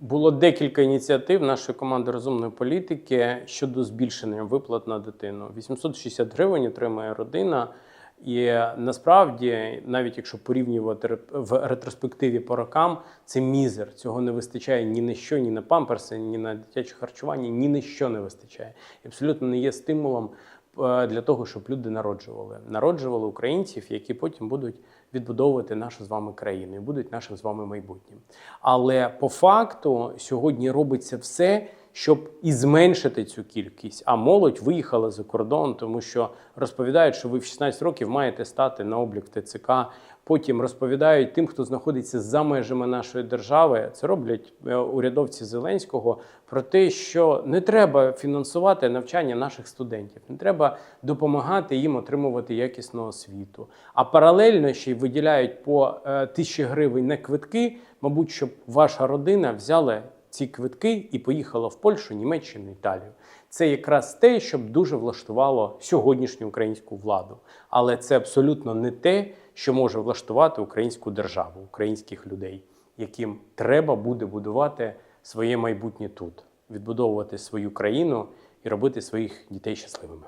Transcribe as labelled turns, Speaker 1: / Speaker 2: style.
Speaker 1: було декілька ініціатив нашої команди розумної політики щодо збільшення виплат на дитину. 860 гривень отримає родина. І насправді, навіть якщо порівнювати в ретроспективі по рокам, це мізер. Цього не вистачає ні на що, ні на памперси, ні на дитяче харчування, ні на що не вистачає. І абсолютно не є стимулом для того, щоб люди народжували. Народжували українців, які потім будуть відбудовувати нашу з вами країну і будуть нашим з вами майбутнім. Але по факту сьогодні робиться все, щоб і зменшити цю кількість. А молодь виїхала за кордон, тому що розповідають, що ви в 16 років маєте стати на облік ТЦК. Потім розповідають тим, хто знаходиться за межами нашої держави. Це роблять е, урядовці Зеленського про те, що не треба фінансувати навчання наших студентів, не треба допомагати їм отримувати якісну освіту. А паралельно ще й виділяють по е, тисячі гривень на квитки, мабуть, щоб ваша родина взяла ці квитки і поїхала в Польщу, Німеччину, Італію. Це якраз те, що б дуже влаштувало сьогоднішню українську владу. Але це абсолютно не те, що може влаштувати українську державу, українських людей, яким треба буде будувати своє майбутнє тут, відбудовувати свою країну і робити своїх дітей щасливими.